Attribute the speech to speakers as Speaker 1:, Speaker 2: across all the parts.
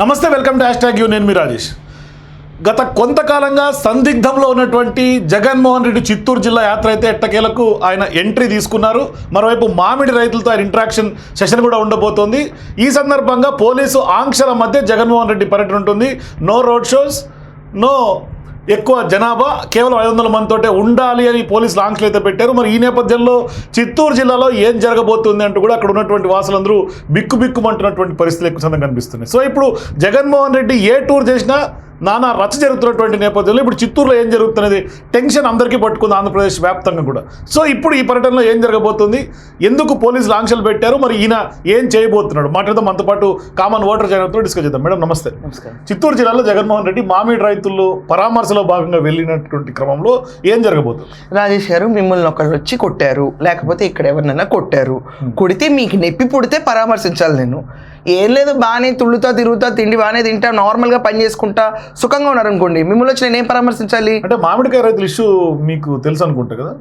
Speaker 1: నమస్తే welcome to hash tag you నేను మీ రాజేష్. గత కొంతకాలంగా సందిగ్ధంలో ఉన్నటువంటి జగన్మోహన్ రెడ్డి చిత్తూరు జిల్లా యాత్ర అయితే ఎట్టకేలకు ఆయన ఎంట్రీ తీసుకున్నారు. మరోవైపు మామిడి రైతులతో ఆయన ఇంటరాక్షన్ సెషన్ కూడా ఉండబోతోంది. ఈ సందర్భంగా పోలీసు ఆంక్షల మధ్య జగన్మోహన్ రెడ్డి పర్యటన ఉంటుంది. నో రోడ్ షోస్ నో ఎక్కువ జనాభా కేవలం ఐదు వందల మందితోటే ఉండాలి అని పోలీసులు ఆంక్షలు అయితే పెట్టారు. మరి ఈ నేపథ్యంలో చిత్తూరు జిల్లాలో ఏం జరగబోతుంది అంటూ కూడా అక్కడ ఉన్నటువంటి వాసులందరూ బిక్కు బిక్కుమంటున్నటువంటి పరిస్థితులు ఎక్కువ సందర్భంగా కనిపిస్తున్నాయి. సో ఇప్పుడు జగన్మోహన్ రెడ్డి ఏ టూర్ చేసినా నానా రచ్చ జరుగుతున్నటువంటి నేపథ్యంలో ఇప్పుడు చిత్తూరులో ఏం జరుగుతున్నది? టెన్షన్ అందరికీ పట్టుకుంది ఆంధ్రప్రదేశ్ వ్యాప్తంగా కూడా. సో ఇప్పుడు ఈ పర్యటనలో ఏం జరగబోతుంది? ఎందుకు పోలీసులు ఆంక్షలు పెట్టారు? మరి ఈయన ఏం చేయబోతున్నాడు? మాట్లాడదాం మనతో పాటు కామన్ ఓటర్ జగన్తో డిస్కస్ చేద్దాం. మేడం నమస్తే.
Speaker 2: నమస్కారం.
Speaker 1: చిత్తూరు జిల్లాలో జగన్మోహన్ రెడ్డి మామిడి రైతులు పరామర్శలో భాగంగా వెళ్ళినటువంటి క్రమంలో ఏం జరగబోతుంది?
Speaker 2: రాజేష్ గారు మిమ్మల్ని ఒకళ్ళు వచ్చి కొట్టారు. లేకపోతే ఇక్కడ ఎవరినైనా కొట్టారు. కొడితే మీకు నొప్పి పుడితే పరామర్శించాలి నేను. ఏం లేదు బాగానే తుళ్ళుతా తిరుగుతా తిండి బాగానే తింటా నార్మల్గా పని చేసుకుంటా సుఖంగా ఉన్నారు అనుకోండి మిమ్మల్ని వచ్చి నేను ఏం పరామర్శించాలి?
Speaker 1: అంటే మామిడికాయ రైతుల ఇష్యూ మీకు తెలుసు అనుకుంటా కదా?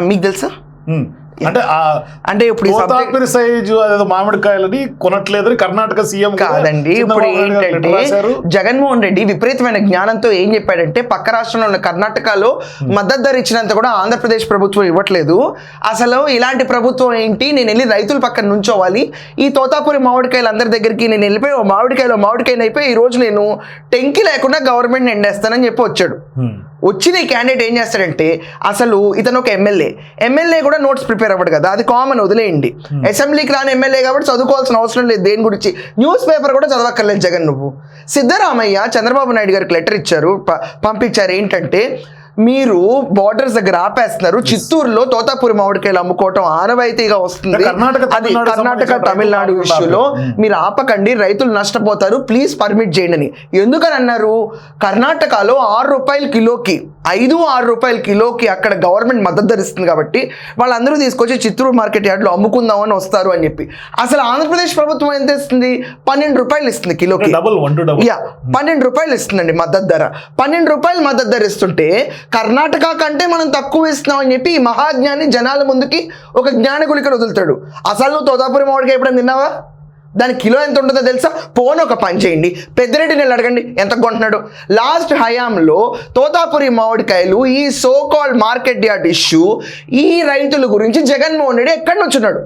Speaker 2: మీకు తెలుసా.
Speaker 1: అంటే
Speaker 2: ఇప్పుడు
Speaker 1: సైజు మామిడికాయలని కొనట్లేదని కర్ణాటక సీఎం
Speaker 2: కాదండి ఇప్పుడు ఏంటంటే. జగన్మోహన్ రెడ్డి విపరీతమైన జ్ఞానంతో ఏం చెప్పాడంటే పక్క రాష్ట్రంలో ఉన్న కర్ణాటకలో మద్దతు ధర ఇచ్చినంత కూడా ఆంధ్రప్రదేశ్ ప్రభుత్వం ఇవ్వట్లేదు. అసలు ఇలాంటి ప్రభుత్వం ఏంటి? నేను వెళ్ళి రైతుల పక్కన నుంచోవాలి. ఈ తోతాపురి మామిడికాయలు అందరి దగ్గరికి నేను వెళ్ళిపోయి ఓ మామిడికాయలో మామిడికాయలు అయిపోయి ఈ రోజు నేను టెంకి లేకుండా గవర్నమెంట్ ఎండేస్తానని చెప్పి వచ్చాడు.
Speaker 1: ఉమ్.
Speaker 2: వచ్చిన ఈ క్యాండిడేట్ ఏం చేస్తాడంటే అసలు ఇతను ఒక ఎమ్మెల్యే ఎమ్మెల్యే కూడా నోట్స్ ప్రిపేర్ అవ్వడు కదా అది కామన్ వదిలేయండి. అసెంబ్లీకి రాని ఎమ్మెల్యే కాబట్టి చదువుకోవాల్సిన అవసరం లేదు దేని గురించి? న్యూస్ పేపర్ కూడా చదవక్కర్లేదు జగన్ నువ్వు. సిద్ధరామయ్య చంద్రబాబు నాయుడు గారికి లెటర్ ఇచ్చారు ప- పంపించారు ఏంటంటే మీరు బార్డర్స్ దగ్గర ఆపేస్తున్నారు. చిత్తూరులో తోతాపురి మామిడికాయలు అమ్ముకోవటం ఆనవాయితీగా వస్తుంది.
Speaker 1: కర్ణాటక,
Speaker 2: అది
Speaker 1: తమిళనాడు
Speaker 2: కర్ణాటక తమిళనాడు ఇష్యూలో
Speaker 1: ఆపండి.
Speaker 2: మీరు ఆపకండి రైతులు నష్టపోతారు. ప్లీజ్ పర్మిట్ చేయండి అని. ఎందుకని అన్నారు? కర్ణాటకలో ఆరు రూపాయల కిలోకి ఐదు ఆరు రూపాయల కిలోకి అక్కడ గవర్నమెంట్ మద్దతు ధరిస్తుంది కాబట్టి వాళ్ళందరూ తీసుకొచ్చి చిత్తూరు మార్కెట్ యార్డ్లో అమ్ముకుందామని వస్తారు అని చెప్పి. అసలు ఆంధ్రప్రదేశ్ ప్రభుత్వం ఎంత ఇస్తుంది పన్నెండు రూపాయలు ఇస్తుంది కిలోకి.
Speaker 1: Double one two double.
Speaker 2: Yeah పన్నెండు రూపాయలు ఇస్తుందండి మద్దతు ధర. పన్నెండు రూపాయలు మద్దతు ధర ఇస్తుంటే కర్ణాటక కంటే మనం తక్కువ ఇస్తున్నాం అని చెప్పి ఈ మహాజ్ఞాని జనాల ముందుకి ఒక జ్ఞానగులికలు వదులుతాడు. అసలు నువ్వు తోతాపురి మామిడికాయ ఎప్పుడైనా తిన్నావా? దాని కిలో ఎంత ఉంటుందో తెలుసా? పోను ఒక పని చేయండి. పెద్దిరెడ్డిని వెళ్ళి అడగండి. ఎంత కొంటున్నాడు? లాస్ట్ హయాంలో తోతాపురి మామిడికాయలు ఈ so called market yard issue ఈ రైతుల గురించి జగన్మోహన్ రెడ్డి ఎక్కడి నుంచి ఉన్నాడు?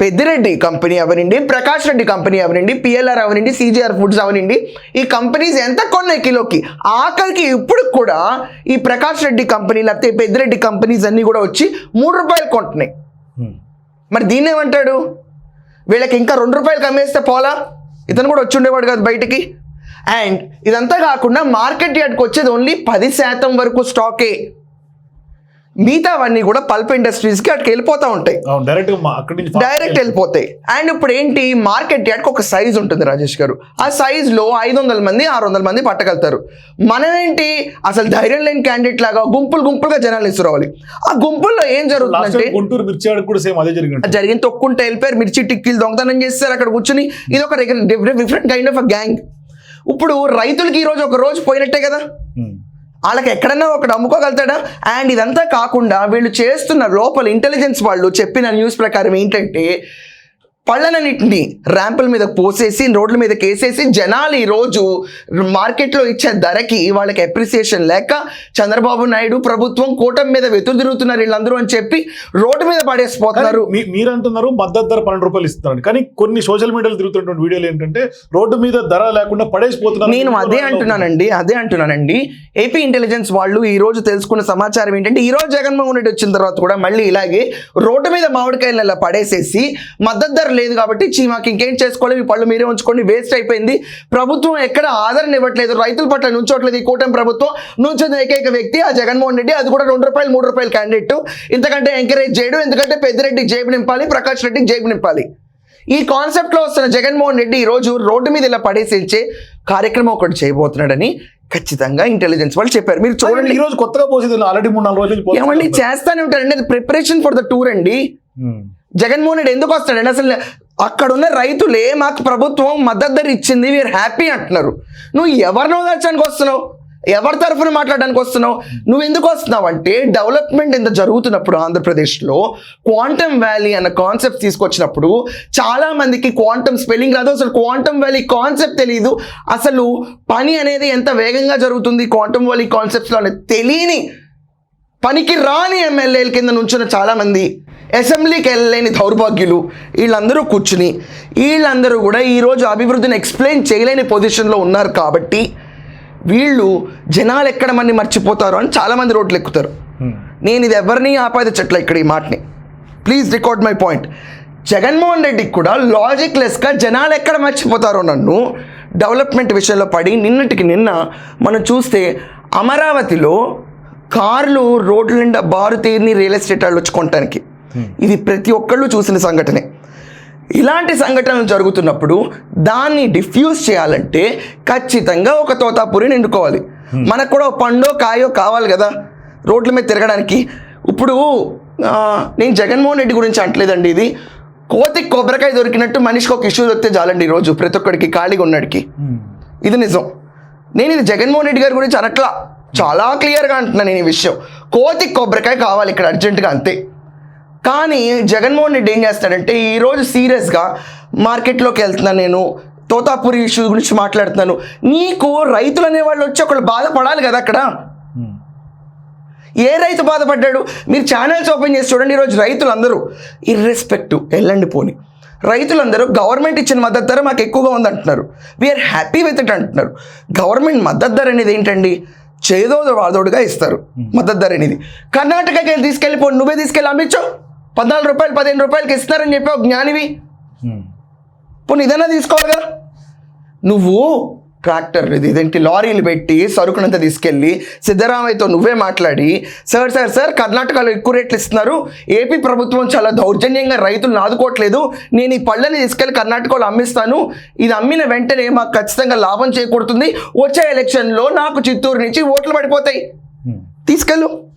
Speaker 2: పెద్దిరెడ్డి కంపెనీ అవనండి ప్రకాష్ రెడ్డి కంపెనీ అవనండి పిఎల్ఆర్ అవనండి సిజిఆర్ ఫుడ్స్ అవనండి ఈ కంపెనీస్ ఎంత కొన్నాయి కిలోకి? ఆఖరికి ఇప్పుడు కూడా ఈ ప్రకాష్ రెడ్డి కంపెనీ లేకపోతే పెద్దిరెడ్డి కంపెనీస్ అన్నీ కూడా వచ్చి మూడు రూపాయలు కొంటున్నాయి. మరి దీన్ని ఏమంటాడు? వీళ్ళకి ఇంకా రెండు రూపాయలు కమ్మేస్తే పోలా? ఇతను కూడా వచ్చి ఉండేవాడు కదా బయటికి. అండ్ ఇదంతా కాకుండా మార్కెట్ యార్డ్కి వచ్చేది ఓన్లీ పది శాతం వరకు స్టాకే. మిగతావన్నీ కూడా పల్ప్ ఇండస్ట్రీస్కి అక్కడికి వెళ్ళిపోతూ ఉంటాయి.
Speaker 1: డైరెక్ట్
Speaker 2: వెళ్ళిపోతాయి. అండ్ ఇప్పుడు ఏంటి? మార్కెట్ యార్డ్కి ఒక సైజ్ ఉంటుంది రాజేష్ గారు. ఆ సైజ్లో ఐదు వందల మంది ఆరు వందల మంది పట్టగలుగుతారు. మనం ఏంటి? అసలు ధైర్యం లేని క్యాండిడేట్ లాగా గుంపులు గుంపులుగా జనాలు ఇసురావాలి ఆ గుంపుల్లో ఏం జరుగుతుందంటే
Speaker 1: గుంటూరు మిర్చియాడికి కూడా సేమ్ అదే జరిగింది.
Speaker 2: జరిగిన తొక్కుంటే వెళ్ళిపోయారు మిర్చి టిక్కీలు దొంగతనం చేస్తారు అక్కడ కూర్చుని. ఇది ఒక different kind of uh gang ఇప్పుడు రైతులకి ఈ రోజు ఒక రోజు పోయినట్టే కదా? వాళ్ళకి ఎక్కడన్నా ఒకటి అమ్ముకోగలుగుతాడా? అండ్ ఇదంతా కాకుండా వీళ్ళు చేస్తున్న లోపల ఇంటెలిజెన్స్ వాళ్ళు చెప్పిన న్యూస్ ప్రకారం ఏంటంటే పళ్ళనన్నింటినీ ర్యాంపుల మీద పోసేసి రోడ్ల మీద కేసేసి జనాలు ఈరోజు మార్కెట్లో ఇచ్చే ధరకి వాళ్ళకి అప్రిసియేషన్ లేక చంద్రబాబు నాయుడు ప్రభుత్వం కూటమి మీద వెతులు తిరుగుతున్నారు వీళ్ళందరూ అని చెప్పి రోడ్డు మీద పడేసిపోతున్నారు.
Speaker 1: మీ- మీరు అంటున్నారు మద్దతు ధర పన్నెండు రూపాయలు ఇస్తున్నారు కానీ కొన్ని సోషల్ మీడియాలో తిరుగుతున్నటువంటి వీడియోలు ఏంటంటే రోడ్డు మీద ధర లేకుండా పడేసిపోతున్నారు
Speaker 2: నేను అదే అంటున్నానండి అదే అంటున్నానండి. ఏపీ ఇంటెలిజెన్స్ వాళ్ళు ఈ రోజు తెలుసుకున్న సమాచారం ఏంటంటే ఈ రోజు జగన్మోహన్ రెడ్డి వచ్చిన తర్వాత కూడా మళ్ళీ ఇలాగే రోడ్డు మీద మామిడికాయలు ఇలా పడేసేసి మద్దతు ధర లేదు కాబట్టి మాకు ఇంకేం చేసుకోలేదు మీ పళ్ళు మీరే ఉంచుకోండి వేస్ట్ అయిపోయింది. ప్రభుత్వం ఎక్కడ ఆదరణ ఇవ్వట్లేదు రైతుల పట్ల నుంచోట్లేదు ఈ కూటమి ప్రభుత్వం. నుంచిన ఏకైక వ్యక్తి ఆ జగన్మోహన్ రెడ్డి అది కూడా రెండు రూపాయలు మూడు రూపాయలు క్యాండిడేట్ ఇంతకంటే ఎంకరేజ్ చేయడం ఎందుకంటే పెద్దిరెడ్డికి జేబు నింపాలి ప్రకాష్ రెడ్డికి జేబు నింపాలి. ఈ కాన్సెప్ట్లో వస్తున్న జగన్మోహన్ రెడ్డి ఈ రోజు రోడ్డు మీద ఇలా పడేసించే కార్యక్రమం ఒకటి చేయబోతున్నాడని ఖచ్చితంగా ఇంటెలిజెన్స్ వాళ్ళు చెప్పారు. మీరు చూడండి.
Speaker 1: ఈ రోజు కొత్తగా పోసేది ఆల్రెడీ మూడు నాలుగు రోజుల.
Speaker 2: ఏమండి చేస్తానే ఉంటారండి ప్రిపరేషన్ ఫర్ ద టూర్ అండి. జగన్మోహన్ రెడ్డి ఎందుకు వస్తాడండి అసలు అక్కడ ఉన్న రైతులే మాకు ప్రభుత్వం మద్దతు ధర ఇచ్చింది వీఆర్ హ్యాపీ అంటున్నారు. నువ్వు ఎవరినో దాచానికి వస్తున్నావు? ఎవరి తరఫున మాట్లాడడానికి వస్తున్నావు? నువ్వు ఎందుకు వస్తున్నావు? అంటే డెవలప్మెంట్ ఎంత జరుగుతున్నప్పుడు ఆంధ్రప్రదేశ్లో క్వాంటమ్ వ్యాలీ అన్న కాన్సెప్ట్ తీసుకొచ్చినప్పుడు చాలా మందికి క్వాంటమ్ స్పెల్లింగ్ రాదు. అసలు క్వాంటమ్ వ్యాలీ కాన్సెప్ట్ తెలియదు అసలు పని అనేది ఎంత వేగంగా జరుగుతుంది క్వాంటమ్ వ్యాలీ కాన్సెప్ట్స్లో అనేది తెలియని పనికి రాని ఎమ్మెల్యేల కింద నుంచున్న చాలామంది అసెంబ్లీకి వెళ్ళలేని దౌర్భాగ్యులు. వీళ్ళందరూ కూర్చుని వీళ్ళందరూ కూడా ఈరోజు అభివృద్ధిని ఎక్స్ప్లెయిన్ చేయలేని పొజిషన్లో ఉన్నారు కాబట్టి వీళ్ళు జనాలు ఎక్కడ మంది మర్చిపోతారు అని చాలామంది రోడ్లు ఎక్కుతారు నేను ఇది ఎవరిని ఆపాదించట్లే ఇక్కడ ఈ మాటని. Please record my point. Jaganmohan రెడ్డికి కూడా లాజిక్ లెస్గా జనాలు ఎక్కడ మర్చిపోతారో నన్ను డెవలప్మెంట్ విషయంలో పడి నిన్నటికి నిన్న మనం చూస్తే అమరావతిలో కార్లు రోడ్ల నిండా బారు తీరిని రియల్ ఎస్టేట్ వాళ్ళు వచ్చి కొనటానికి. ఇది ప్రతి ఒక్కళ్ళు చూసిన సంఘటనే. ఇలాంటి సంఘటనలు జరుగుతున్నప్పుడు దాన్ని డిఫ్యూజ్ చేయాలంటే ఖచ్చితంగా ఒక తోతాపురి నిండుకోవాలి. మనకు కూడా పండో కాయో కావాలి కదా రోడ్ల మీద తిరగడానికి. ఇప్పుడు నేను జగన్మోహన్ రెడ్డి గురించి అంటలేదండి ఇది. కోతికి కొబ్బరికాయ దొరికినట్టు మనిషికి ఒక ఇష్యూ దొరికితే చాలండి ఈరోజు ప్రతి ఒక్కడికి ఖాళీగా ఉన్నాడికి. ఇది నిజం. నేను ఇది జగన్మోహన్ రెడ్డి గారి గురించి అనట్లా. చాలా క్లియర్గా అంటున్నాను నేను ఈ విషయం. కోతికి కొబ్బరికాయ కావాలి ఇక్కడ అర్జెంటుగా అంతే. కానీ జగన్మోహన్ రెడ్డి ఏం చేస్తాడంటే ఈరోజు సీరియస్గా మార్కెట్లోకి వెళ్తున్నాను నేను. తోతాపురి ఇష్యూ గురించి మాట్లాడుతున్నాను. నీకు రైతులు అనేవాళ్ళు వచ్చి ఒకళ్ళు బాధపడాలి కదా అక్కడ? ఏ రైతు బాధపడ్డాడు? మీరు ఛానల్స్ ఓపెన్ చేసి చూడండి ఈరోజు రైతులందరూ. ఇర్రెస్పెక్టివ్ వెళ్ళండి పోని. రైతులందరూ గవర్నమెంట్ ఇచ్చిన మద్దతు ధర మాకు ఎక్కువగా ఉంది అంటున్నారు we are happy with it అంటున్నారు. గవర్నమెంట్ మద్దతు ధర అనేది ఏంటండి? చేదో వాదోడుగా ఇస్తారు మద్దతు ధర అనేది. కర్ణాటకకి వెళ్ళి తీసుకెళ్ళిపో నువ్వే తీసుకెళ్ళి అమ్మించు. పద్నాలుగు రూపాయలు పదిహేను రూపాయలకి ఇస్తున్నారని చెప్పి ఒక జ్ఞానివి. పోనీ ఇదన్నా తీసుకోవాలి కదా. నువ్వు ట్రాక్టర్ ఇది ఇదేంటి లారీలు పెట్టి సరుకునంతా తీసుకెళ్ళి సిద్ధరామయ్యతో నువ్వే మాట్లాడి సార్ సార్ సార్ కర్ణాటకలో ఎక్కువ రేట్లు ఇస్తున్నారు. ఏపీ ప్రభుత్వం చాలా దౌర్జన్యంగా రైతులను ఆదుకోవట్లేదు నేను ఈ పళ్ళని తీసుకెళ్ళి కర్ణాటకలో అమ్మిస్తాను. ఇది అమ్మిన వెంటనే మాకు ఖచ్చితంగా లాభం చేకూరుతుంది. వచ్చే ఎలక్షన్లో నాకు చిత్తూరు నుంచి ఓట్లు పడిపోతాయి. తీసుకెళ్ళు.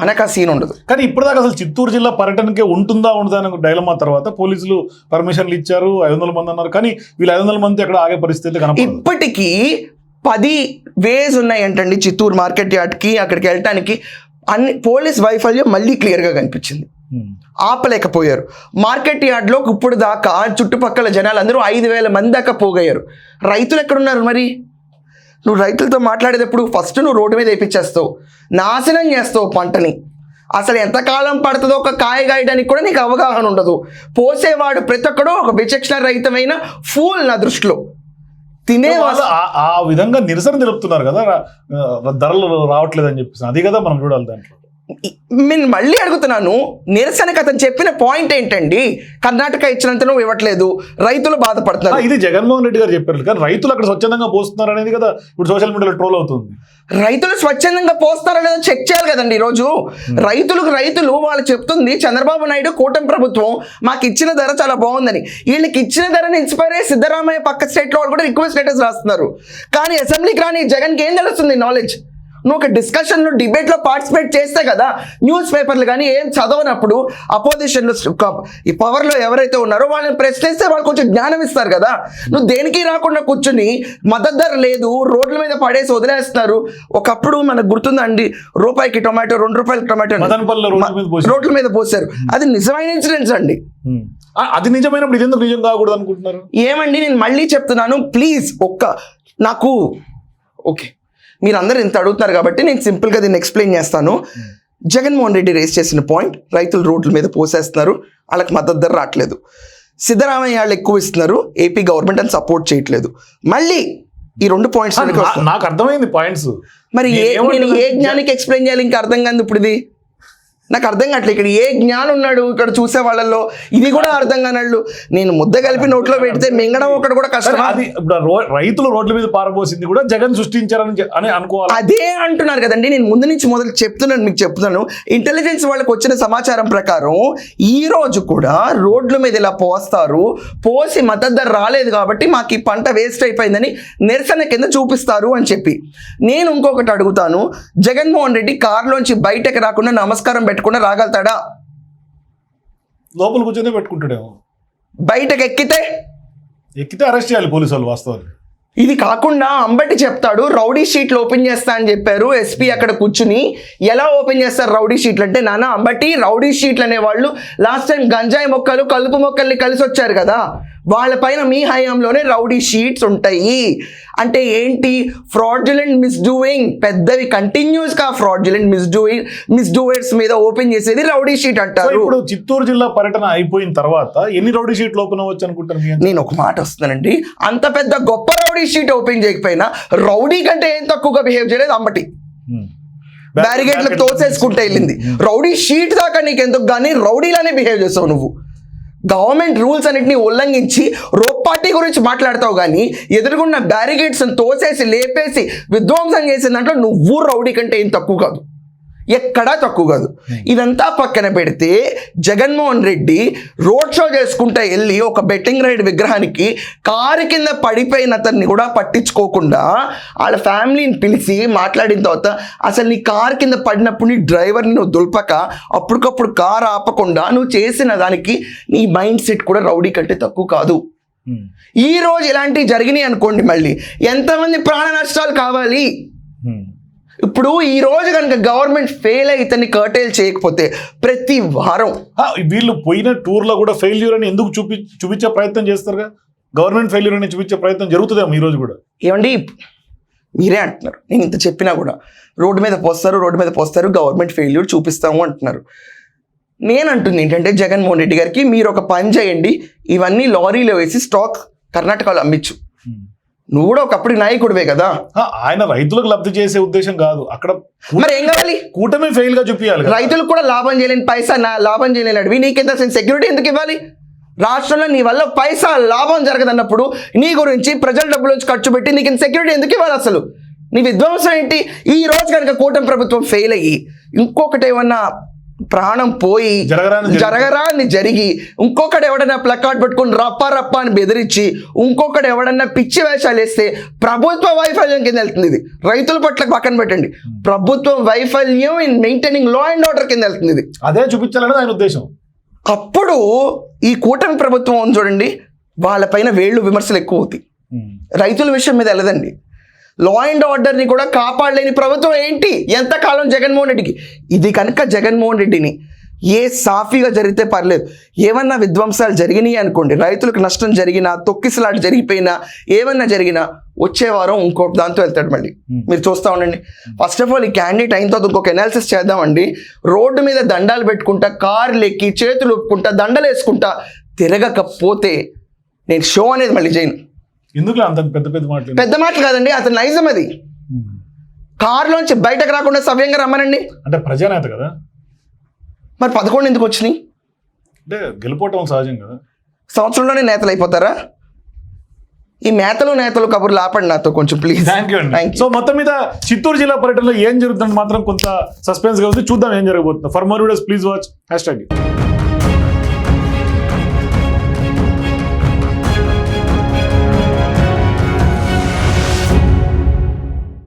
Speaker 2: మనకు ఆ సీన్ ఉండదు.
Speaker 1: కానీ ఇప్పటిదాకా అసలు చిత్తూరు జిల్లా పర్యటనకే ఉంటుందా ఉండదా అని డైలమా తర్వాత పోలీసులు పర్మిషన్లు ఇచ్చారు ఐదు వందల మంది అన్నారు. కానీ వీళ్ళు ఐదు వందల మంది అక్కడ ఆగే పరిస్థితి కనపడదు.
Speaker 2: ఇప్పటికీ పది వేస్ ఉన్నాయంటండి చిత్తూరు మార్కెట్ యార్డ్కి అక్కడికి వెళ్ళటానికి. అన్ని పోలీస్ వైఫల్యం మళ్ళీ క్లియర్గా కనిపించింది. ఆపలేకపోయారు. మార్కెట్ యార్డ్లో ఇప్పుడు దాకా చుట్టుపక్కల జనాలు అందరూ ఐదు వేల మంది దాకా పోగయ్యారు. రైతులు ఎక్కడున్నారు మరి? నువ్వు రైతులతో మాట్లాడేటప్పుడు ఫస్ట్ నువ్వు రోడ్డు మీద వేయించేస్తావు నాశనం చేస్తావు పంటని. అసలు ఎంతకాలం పడుతుందో ఒక కాయ గాయడానికి కూడా నీకు అవగాహన ఉండదు. పోసేవాడు ప్రతి ఒక్కడు ఒక విచక్షణ రహితమైన ఫూల్ నా దృష్టిలో. తినే
Speaker 1: ఆ- విధంగా నిరసన తెలుపుతున్నారు కదా ధరలు రావట్లేదు అని చెప్పేసి. అది కదా మనం చూడాలి దాంట్లో.
Speaker 2: నేను మళ్ళీ అడుగుతున్నాను నిరసనకు అతను చెప్పిన పాయింట్ ఏంటండి? కర్ణాటక ఇచ్చినంత నువ్వు ఇవ్వట్లేదు రైతులు బాధపడుతున్నారు.
Speaker 1: ఇది జగన్మోహన్ రెడ్డి గారు చెప్పారు కానీ రైతులు అక్కడ స్వచ్ఛందంగా పోస్తున్నారు అనేది కదా ఇప్పుడు సోషల్ మీడియాలో ట్రోల్ అవుతుంది.
Speaker 2: రైతులు స్వచ్ఛందంగా పోస్తారా లేదో చెక్ చేయాలి కదండి ఈరోజు. రైతులకు రైతులు వాళ్ళు చెప్తుంది చంద్రబాబు నాయుడు కూటమి ప్రభుత్వం మాకు ఇచ్చిన ధర చాలా బాగుందని. వీళ్ళకి ఇచ్చిన ధరని ఇన్స్పైర్ అయ్యి సిద్ధరామయ్య పక్క స్టేట్లో వాళ్ళు కూడా రిక్వెస్ట్ లెటర్స్ రాస్తున్నారు. కానీ అసెంబ్లీకి రాని జగన్కి ఏం తెలుస్తుంది నాలెడ్జ్ నువ్వు ఒక డిస్కషన్లో డిబేట్లో పార్టిసిపేట్ చేస్తే కదా న్యూస్ పేపర్లు కానీ ఏం చదవనప్పుడు అపోజిషన్లో ఈ పవర్లో ఎవరైతే ఉన్నారో వాళ్ళని ప్రశ్నిస్తే వాళ్ళు కొంచెం జ్ఞానం ఇస్తారు కదా. నువ్వు దేనికి రాకుండా కూర్చుని మద్దతు ధర లేదు రోడ్ల మీద పడేసి వదిలేస్తున్నారు. ఒకప్పుడు మనకు గుర్తుందండి రూపాయికి టొమాటో రెండు రూపాయలకి టొమాటో
Speaker 1: రోడ్ల మీద పోసి
Speaker 2: రోడ్ల మీద పోసారు. అది నిజమైన ఇన్సిడెంట్స్ అండి.
Speaker 1: అది నిజమైనప్పుడు ఇది ఎందుకు నిజం కాకూడదు అనుకుంటున్నారు?
Speaker 2: ఏమండి నేను మళ్ళీ చెప్తున్నాను ప్లీజ్ ఒక్క నాకు ఓకే. మీరు అందరు ఇంత అడుగుతున్నారు కాబట్టి నేను సింపుల్గా దీన్ని ఎక్స్ప్లెయిన్ చేస్తాను. జగన్మోహన్ రెడ్డి రేస్ చేసిన పాయింట్ రైతులు రోడ్ల మీద పోసేస్తున్నారు వాళ్ళకి మద్దతు ధర రావట్లేదు. సిద్ధరామయ్య వాళ్ళు ఎక్కువ ఇస్తున్నారు ఏపీ గవర్నమెంట్ అని సపోర్ట్ చేయట్లేదు. మళ్ళీ ఈ రెండు పాయింట్స్
Speaker 1: నాకు అర్థమైంది పాయింట్స్
Speaker 2: మరి ఏ జ్ఞానికి ఎక్స్ప్లెయిన్ చేయాలి? ఇంకా అర్థం కాదు ఇప్పుడు ఇది. నాకు అర్థం కావట్లేదు. ఇక్కడ ఏ జ్ఞానం ఉన్నాడు ఇక్కడ చూసే వాళ్ళల్లో? ఇది కూడా అర్థం కానళ్ళు. నేను ముద్ద కలిపి నోట్లో పెడితే మింగడం ఒకటి కూడా కష్టం
Speaker 1: అది ఇప్పుడు రైతులు రోడ్ల మీద పారబోసింది కూడా జగన్ సృష్టించారని అని అనుకోవాలి?
Speaker 2: అదే అంటున్నారు కదండి. నేను ముందు నుంచి మొదలు చెప్తున్నాను మీకు చెప్తున్నాను. ఇంటెలిజెన్స్ వాళ్ళకి వచ్చిన సమాచారం ప్రకారం ఈ రోజు కూడా రోడ్ల మీద ఇలా పోస్తారు. పోసి మద్దతు రాలేదు కాబట్టి మాకు ఈ పంట వేస్ట్ అయిపోయిందని నిరసన కింద చూపిస్తారు అని చెప్పి. నేను ఇంకొకటి అడుగుతాను. జగన్మోహన్ రెడ్డి కారులోంచి బయటకు రాకుండా నమస్కారం పెట్టకుండా రాగలుగుతాడా?
Speaker 1: లోపల కూర్చొని పెట్టుకుంటాడేమో.
Speaker 2: బయటకు ఎక్కితే
Speaker 1: ఎక్కితే అరెస్ట్ చేయాలి పోలీసు వాళ్ళు వాస్తవానికి.
Speaker 2: ఇది కాకుండా అంబటి చెప్తాడు రౌడీ షీట్లు ఓపెన్ చేస్తా అని చెప్పారు ఎస్పీ అక్కడ కూర్చుని. ఎలా ఓపెన్ చేస్తారు రౌడీ షీట్లు అంటే నాన్న అంబటి రౌడీ షీట్లు అనేవాళ్ళు లాస్ట్ టైం గంజాయి మొక్కలు కలుపు మొక్కల్ని కలిసి వచ్చారు కదా. వాళ్ళపైన మీ హయాంలోనే రౌడీ షీట్స్ ఉంటాయి. అంటే ఏంటి? ఫ్రాడ్యులెంట్ మిస్డూయింగ్ పెద్దవి కంటిన్యూస్గా ఫ్రాడ్యులెంట్ మిస్డూయింగ్ మిస్డూవర్స్ మీద ఓపెన్ చేసేది రౌడీ షీట్ అంటారు.
Speaker 1: ఇప్పుడు చిత్తూరు జిల్లా పర్యటన అయిపోయిన తర్వాత ఎన్ని రౌడీ షీట్లు ఓపెన్ అవ్వచ్చు అనుకుంటారు?
Speaker 2: నేను ఒక మాట వస్తున్నానండి. అంత పెద్ద గొప్ప రౌడీ షీట్ ఓపెన్ చేయకపోయినా రౌడీ కంటే ఏం తక్కువగా బిహేవ్ చేయలేదు అంబటి.
Speaker 1: Hmm.
Speaker 2: బ్యారిగేట్లకు తోసేసుకుంటే వెళ్ళింది. రౌడీ షీట్ దాకా నీకు ఎందుకు కానీ రౌడీలానే బిహేవ్ చేస్తావు నువ్వు. గవర్నమెంట్ రూల్స్ అన్నింటినీ ఉల్లంఘించి రోప్ పార్టీ గురించి మాట్లాడతావు కానీ ఎదురుగున్న బ్యారిగేట్స్ తోసేసి లేపేసి విధ్వంసం చేసిన దాంట్లో నువ్వు రౌడీ కంటే ఏం తక్కువ కాదు. ఎక్కడా తక్కువ కాదు. ఇదంతా పక్కన పెడితే జగన్మోహన్ రెడ్డి రోడ్ షో చేసుకుంటా వెళ్ళి ఒక బెట్టింగ్ రైడ్ విగ్రహానికి కారు కింద పడిపోయిన అతన్ని కూడా పట్టించుకోకుండా వాళ్ళ ఫ్యామిలీని పిలిచి మాట్లాడిన తర్వాత అసలు నీ కారు కింద పడినప్పుడు నీ డ్రైవర్ని నువ్వు దుల్పక అప్పటికప్పుడు కారు ఆపకుండా నువ్వు చేసిన దానికి నీ మైండ్ సెట్ కూడా రౌడీ కంటే తక్కువ కాదు.
Speaker 1: Hmm.
Speaker 2: ఈ రోజు ఇలాంటివి జరిగినాయి అనుకోండి మళ్ళీ. ఎంతమంది ప్రాణ నష్టాలు కావాలి?
Speaker 1: Hmm.
Speaker 2: ఇప్పుడు ఈ రోజు కనుక గవర్నమెంట్ ఫెయిల్ అయి ఇతన్ని కర్టైల్ చేయకపోతే ప్రతి వారం
Speaker 1: వీళ్ళు పోయిన టూర్లో కూడా ఫెయిల్యూర్ అని ఎందుకు చూపి చూపించే ప్రయత్నం చేస్తారుగా? గవర్నమెంట్ ఫెయిల్యూర్ అని చూపించే ప్రయత్నం జరుగుతుందేమో ఈ రోజు కూడా?
Speaker 2: ఏమండి మీరే అంటున్నారు. నేను ఇంత చెప్పినా కూడా రోడ్డు మీద పోస్తారు రోడ్డు మీద పోస్తారు గవర్నమెంట్ ఫెయిల్యూర్ చూపిస్తాము అంటున్నారు. నేను అంటుంది ఏంటంటే జగన్మోహన్ రెడ్డి గారికి మీరు ఒక పని చేయండి ఇవన్నీ లారీలో వేసి స్టాక్ కర్ణాటకలో అమ్మించు నువ్వు కూడా ఒకప్పుడు నాయకుడివే కదా.
Speaker 1: ఆయన రైతులకు లబ్ధి చేసే ఉద్దేశం కాదు. అక్కడ
Speaker 2: మరి ఏం కావాలి?
Speaker 1: కూటమి ఫెయిల్గా చూపించాలి.
Speaker 2: రైతులకు కూడా లాభం చేయలేని పైసా నా లాభం చేయలేని అడివి నీకెంత సెక్యూరిటీ ఎందుకు ఇవ్వాలి? రాష్ట్రంలో నీ వల్ల పైసా లాభం జరగదన్నప్పుడు నీ గురించి ప్రజల డబ్బుల నుంచి ఖర్చు పెట్టి నీకు సెక్యూరిటీ ఎందుకు ఇవ్వాలి అసలు? నీ విధ్వంసం ఏంటి? ఈ రోజు కనుక కూటమి ప్రభుత్వం ఫెయిల్ అయ్యి ఇంకొకటి ఏమన్నా ప్రాణం పోయి
Speaker 1: జరగరాని జరిగి-
Speaker 2: ఇంకొకటి ఎవడన్నా ప్లకార్డ్ పెట్టుకుని రప్ప రప్ప అని బెదిరించి ఇంకొకటి ఎవడన్నా పిచ్చి వేషాలు వేస్తే ప్రభుత్వ వైఫల్యం కింద వెళ్తుంది ఇది. రైతుల పట్ల పక్కన పెట్టండి. ప్రభుత్వం వైఫల్యం in maintaining law and order కింద వెళ్తుంది ఇది.
Speaker 1: అదే చూపించాలనేది ఆయన ఉద్దేశం.
Speaker 2: అప్పుడు ఈ కూటమి ప్రభుత్వం చూడండి వాళ్ళపైన వేళ్ళు విమర్శలు ఎక్కువ అవుతాయి. రైతుల విషయం మీద వెళ్ళదండి. లా అండ్ ఆర్డర్ని కూడా కాపాడలేని ప్రభుత్వం ఏంటి? ఎంతకాలం జగన్మోహన్ రెడ్డికి? ఇది కనుక జగన్మోహన్ రెడ్డిని ఏ సాఫీగా జరిగితే పర్లేదు. ఏమన్నా విధ్వంసాలు జరిగినాయి అనుకోండి రైతులకు నష్టం జరిగినా తొక్కిసలాట జరిగిపోయినా ఏమన్నా జరిగినా వచ్చే వారం ఇంకో దాంతో వెళ్తాడు మళ్ళీ. మీరు చూస్తూ ఉండండి. ఫస్ట్ ఆఫ్ ఆల్ ఈ క్యాండిడేట్ అయిన తర్వాత ఇంకొక ఎనాలిసిస్ చేద్దామండి. రోడ్డు మీద దండాలు పెట్టుకుంటా కార్లు ఎక్కి చేతులు ఒప్పుకుంటా దండలు వేసుకుంటా తిరగకపోతే నేను షో అనేది మళ్ళీ చేయను.
Speaker 1: ఎందుకు అంత పెద్ద పెద్ద మాటలు?
Speaker 2: పెద్ద మాటలు కాదండి అతని నైజం అది. కారులోంచి బయటకు రాకుండా సవ్యంగా రమ్మనండి.
Speaker 1: అంటే ప్రజానేత కదా?
Speaker 2: మరి పదకొండు ఎందుకు వచ్చినాయి?
Speaker 1: అంటే గెలిపోవటం సహజం కదా?
Speaker 2: సంవత్సరంలోనే నేతలు అయిపోతారా? ఈ మేతలు నేతలు కబుర్లు ఆపండి నాతో కొంచెం ప్లీజ్
Speaker 1: థ్యాంక్ యూ అండి. సో మొత్తం మీద చిత్తూరు జిల్లా పర్యటనలో ఏం జరుగుతుందని మాత్రం కొంత సస్పెన్స్గా ఉంది. చూద్దాం ఏం జరగబోతుంది. For more videos please watch hash tag